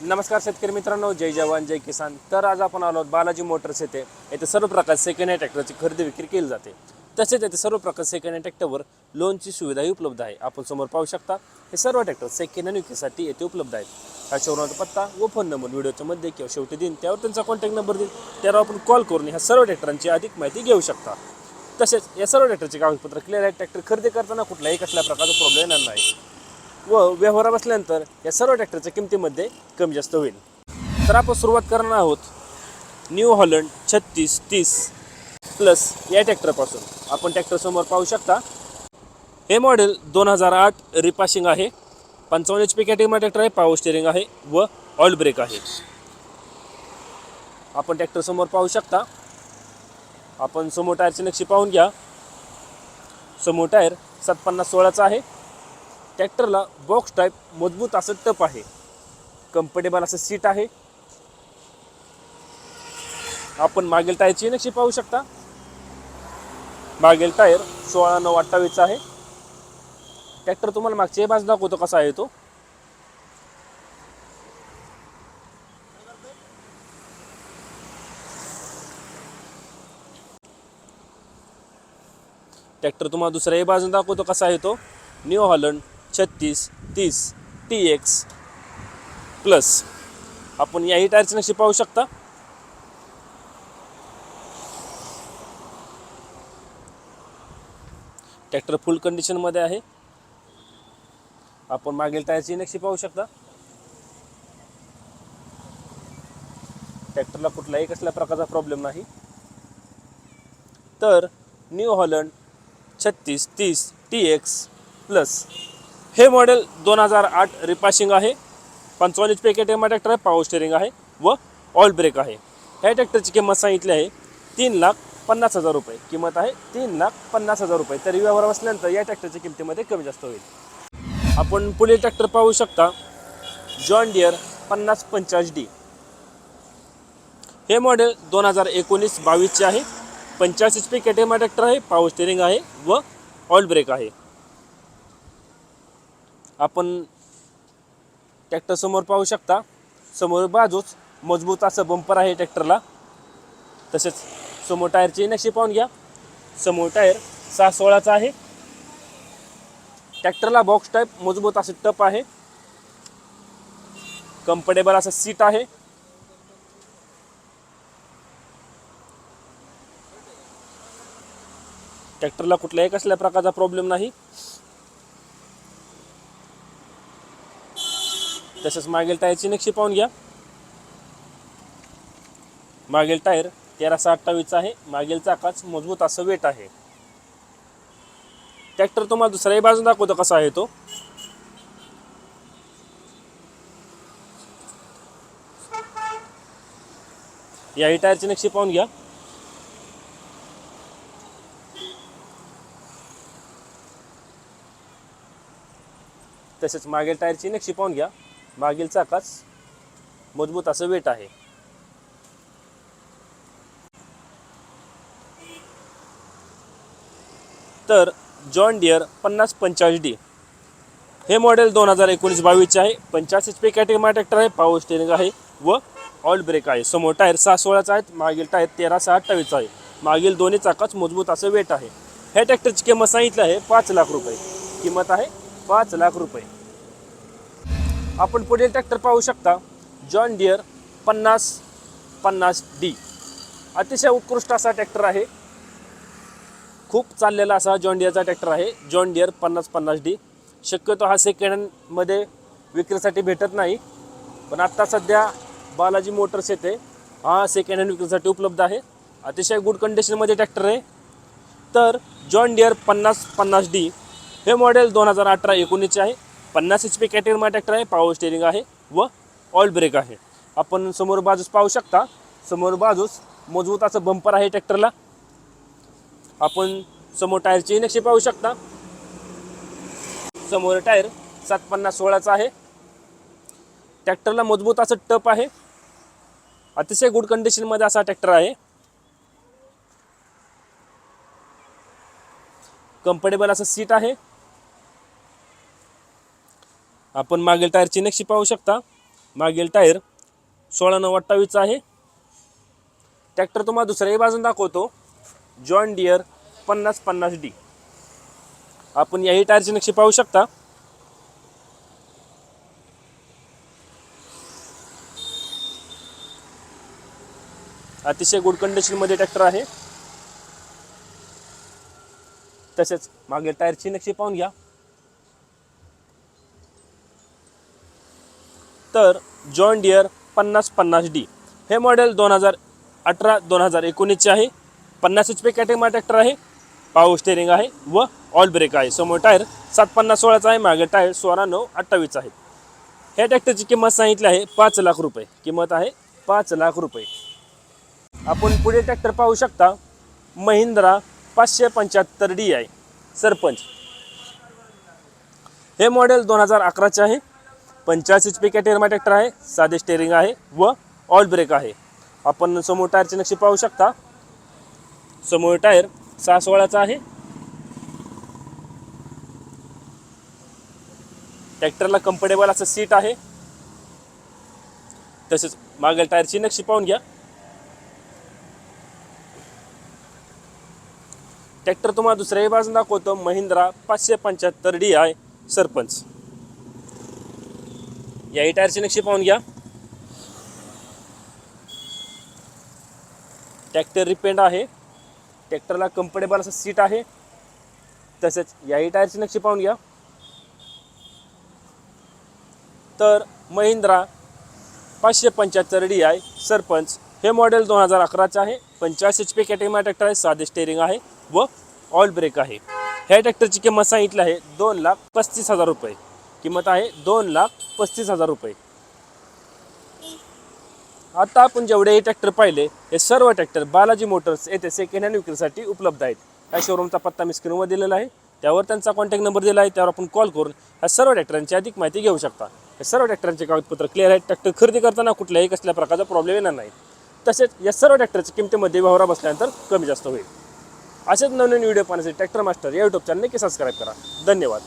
नमस्कार शेतकरी मित्रांनो जय जवान जय किसान. तर आज आपण आलो आहोत बालाजी मोटर्स येथे. येथे सर्व प्रकारचे सेकंड हँड ट्रॅक्टरची खरेदी विक्री केली जाते. तसेच येथे सर्व प्रकारचे सेकंड हँड ट्रॅक्टरवर लोनची सुविधाही उपलब्ध आहे. आपण समोर पाहू शकता हे सर्व ट्रॅक्टर सेकंड हँड विक्रीसाठी येथे उपलब्ध आहेत. हा शोरूमचा पत्ता व फोन नंबर व्हिडिओच्या मध्ये किंवा शेवटी देईन. त्यावर त्यांचा कॉन्टॅक्ट नंबर देईन. त्यावर आपण कॉल करून ह्या सर्व ट्रॅक्टरांची अधिक माहिती घेऊ शकता. तसेच या सर्व ट्रॅक्टरचे कागदपत्र क्लिअर आहे ट्रॅक्टर खरेदी करताना कुठलाही कसल्या प्रकारचा प्रॉब्लेम येणार नाही. व व्यवहारा बसल्यानंतर या सर्व ट्रॅक्टरच्या किमतीमध्ये कमी जास्त होईल. तर आपण सुरुवात करणार आहोत. न्यू हॉलंड छत्तीस तीस प्लस या ट्रॅक्टरपासून आपण ट्रॅक्टरसमोर पाहू शकता. हे मॉडेल दोन हजार आठ रिपाशिंग आहे. पंचावन्न एच पी कॅटेगरी ट्रॅक्टर आहे पावर स्टेअरिंग आहे व ऑइल ब्रेक आहे. आपण ट्रॅक्टरसमोर पाहू शकता. आपण समोर टायरची नक्षी पाहून घ्या. समोर टायर सात पन्नास सोळाचा आहे. ट्रॅक्टरला बॉक्स टाईप मजबूत असं टप आहे. कम्फर्टेबल असं सीट आहे. आपण मागील टायरची नक्षी पाहू शकता. मागील टायर सोळा नऊ अठ्ठावीसचा आहे. ट्रॅक्टर तुम्हाला मागचे बाजू दाखवतो कसा आहे तो. ट्रॅक्टर तुम्हाला दुसऱ्याही बाजून दाखवतो कसा आहे तो. न्यू हॉलंड छत्तीस तीस टी एक्स प्लस. आपण याही टायरची नक्षी पाहू शकता. ट्रॅक्टर फुल कंडिशनमध्ये आहे. आपण मागील टायरची नक्षी पाहू शकता. ट्रॅक्टरला कुठलाही कसल्या प्रकारचा प्रॉब्लेम नाही. तर न्यू हॉलंड छत्तीस तीस टी एक्स प्लस. हे मॉडेल दोन हजार आठ रिपाशिंग आहे. पंचावन्न एच पी केटेमा ट्रॅक्टर आहे पॉवर स्टेरिंग आहे व ऑइल ब्रेक आहे. ह्या ट्रॅक्टरची किंमत सांगितली आहे तीन लाख पन्नास हजार रुपये. किंमत आहे तीन लाख पन्नास हजार रुपये. तरी व्यवहार असल्यानंतर या ट्रॅक्टरच्या किमतीमध्ये कमी जास्त होईल. आपण पुढील ट्रॅक्टर पाहू शकता जॉन डिअर पन्नास पंचाश डी हे मॉडेल दोन हजार एकोणीस बावीसचे आहे. पंचाळीस एच पी कॅटेमा ट्रॅक्टर आहे पावर स्टेरिंग आहे व ऑल ब्रेक आहे. आपण ट्रॅक्टर समोर पाहू शकता. समोर बाजूच मजबूत असं बंपर आहे ट्रॅक्टरला तसेच समोर टायरची नक्षी पाहून घ्या. समोर टायर सहा सोळाचा आहे. ट्रॅक्टरला बॉक्स टाईप मजबूत असं टप आहे. कम्फर्टेबल असं सीट आहे. ट्रॅक्टरला कुठल्याही कसल्या प्रकारचा प्रॉब्लेम नाही. तसेच मागील टायरची नक्षी पाहून घ्या. मागील टायर तेराशे अठ्ठावीसचा आहे. मागील चाकाच मजबूत असं वेट आहे. ट्रॅक्टर तुम्हाला दुसऱ्याही बाजून दाखवतो कसा आहे तो. याही टायरची नक्षी पाहून घ्या. तसेच मागील टायरची नक्षी पाहून घ्या. मागील चाकाच मजबूत असं वेट आहे. तर जॉन डिअर पन्नास पंचाळीस डी. हे मॉडेल दोन हजार एकोणीस बावीसचे आहे. पंचाळीस एच पी कॅटेगरी ट्रॅक्टर आहे. पॉवर स्टेरिंग आहे व ऑल ब्रेक आहे. समोर टायर सहा सोळाचा आहेत. मागील टायर तेरा सहा अठ्ठावीसचा आहे. मागील दोन्ही चाकाच मजबूत असं वेट आहे. ह्या ट्रॅक्टरची किंमत सांगितलं आहे पाच लाख रुपये. किंमत आहे पाच लाख रुपये. आपण पुढील ट्रॅक्टर पाहू शकता. जॉन डिअर पन्नास पन्नास डी अतिशय उत्कृष्ट असा ट्रॅक्टर आहे. खूप चाललेला असा जॉन डिअरचा ट्रॅक्टर आहे. जॉन डिअर पन्नास पन्नास डी शक्यतो हा सेकंड हँडमध्ये विक्रीसाठी भेटत नाही. पण आत्ता सध्या बालाजी मोटर्स येथे हा सेकंड हँड विक्रीसाठी उपलब्ध आहे. अतिशय गुड कंडिशनमध्ये ट्रॅक्टर आहे. तर जॉन डिअर पन्नास पन्नास डी हे मॉडेल दोन हजार अठरा एकोणीसचे आहे. पन्नास एच पी कॅटेगरी ट्रॅक्टर आहे पावर स्टेरिंग आहे व ऑइल ब्रेक आहे. आपण समोर बाजूस पाहू शकता समोर बाजूस मजबूत असं बंपर आहे ट्रॅक्टरला आपण समोर टायरची नक्षी पाहू शकता. समोर टायर सात पन्नास सोळाचा आहे. ट्रॅक्टरला मजबूत असं टप आहे. अतिशय गुड कंडिशनमध्ये असा ट्रॅक्टर आहे. कम्फर्टेबल असं सीट आहे. आपण मागील टायरची नक्षी पाहू शकता. मागील टायर सोळा नऊ अठ्ठावीसचा आहे. ट्रॅक्टर तुम्हाला दुसऱ्याही बाजून दाखवतो. जॉन डियर पन्नास पन्नास डी आपण याही टायरची नक्षी पाहू शकता. अतिशय गुड कंडिशनमध्ये ट्रॅक्टर आहे. तसेच मागील टायरची नक्षी पाहून घ्या. तर जॉन डियर पन्नास पन्नास डी. हे मॉडेल दोन हजार अठरा दोन हजार एकोणीसचे आहे. पन्नास एच पी कॅटेगमा ट्रॅक्टर आहे. पाऊ स्टेरिंग आहे व ऑल ब्रेक आहे. समोर टायर सात पन्नास सोळाचा आहे. मागे टायर सोळा नऊ अठ्ठावीस आहे. ह्या ट्रॅक्टरची किंमत सांगितली आहे पाच लाख रुपये. किंमत आहे पाच लाख रुपये. आपण पुढे ट्रॅक्टर पाहू शकता. महिंद्रा पाचशे पंच्याहत्तर डी आहे. सरपंच. हे मॉडेल दोन हजार अकराचे आहे. पंच्याऐंशी एच पी कॅटेगरीमा ट्रॅक्टर आहे साधे स्टेरिंग आहे व ऑल ब्रेक आहे. आपण समोर टायरची नक्षी पाहू शकता. समोर टायर सहा सोळाचा आहे. ट्रॅक्टरला कम्फर्टेबल असं सीट आहे. तसेच मागील टायरची नक्षी पाहून घ्या. ट्रॅक्टर तुम्हाला दुसऱ्याही बाजून दाखवतो. महिंद्रा पाचशे पंच्याहत्तर डी आहे सरपंच. याही टायरची नक्षी पाहून घ्या. ट्रॅक्टर रिपेंड आहे. ट्रॅक्टरला कम्फर्टेबल असं सीट आहे. तसेच याही टायरची नक्षी पाहून घ्या. तर महिंद्रा पाचशे पंच्याहत्तर डी आय सरपंच हे मॉडेल दोन हजार अकराचं आहे. पंच्याऐंशी एच पी कॅटेगरी ट्रॅक्टर आहे साधे स्टेरिंग आहे व ऑल ब्रेक आहे. ह्या ट्रॅक्टरची किंमत सांगितली आहे दोन लाख पस्तीस हजार रुपये. किंमत आहे दोन लाख पस्तीस हजार रुपये. आता आपण जेवढेही ट्रॅक्टर पाहिले हे सर्व ट्रॅक्टर बालाजी मोटर्स येथे सेकंड हँड विक्रीसाठी उपलब्ध आहेत. या शोरूमचा पत्ता मी स्क्रीनवर दिलेला आहे. त्यावर त्यांचा कॉन्टॅक्ट नंबर दिला आहे. त्यावर आपण कॉल करून ह्या सर्व ट्रॅक्टरांची अधिक माहिती घेऊ शकता. हे सर्व ट्रॅक्टरांचे कागदपत्र क्लिअर आहेत. ट्रॅक्टर खरेदी करताना कुठल्याही कसल्या प्रकारचा प्रॉब्लेम येणार नाही. तसेच या सर्व ट्रॅक्टरच्या किमतीमध्ये व्यवहारा बसल्यानंतर कमी जास्त होईल. असेच नवीन व्हिडिओ पाहण्यासाठी ट्रॅक्टर मास्टर या यूट्यूब चॅनल नक्की सबस्क्राईब करा. धन्यवाद.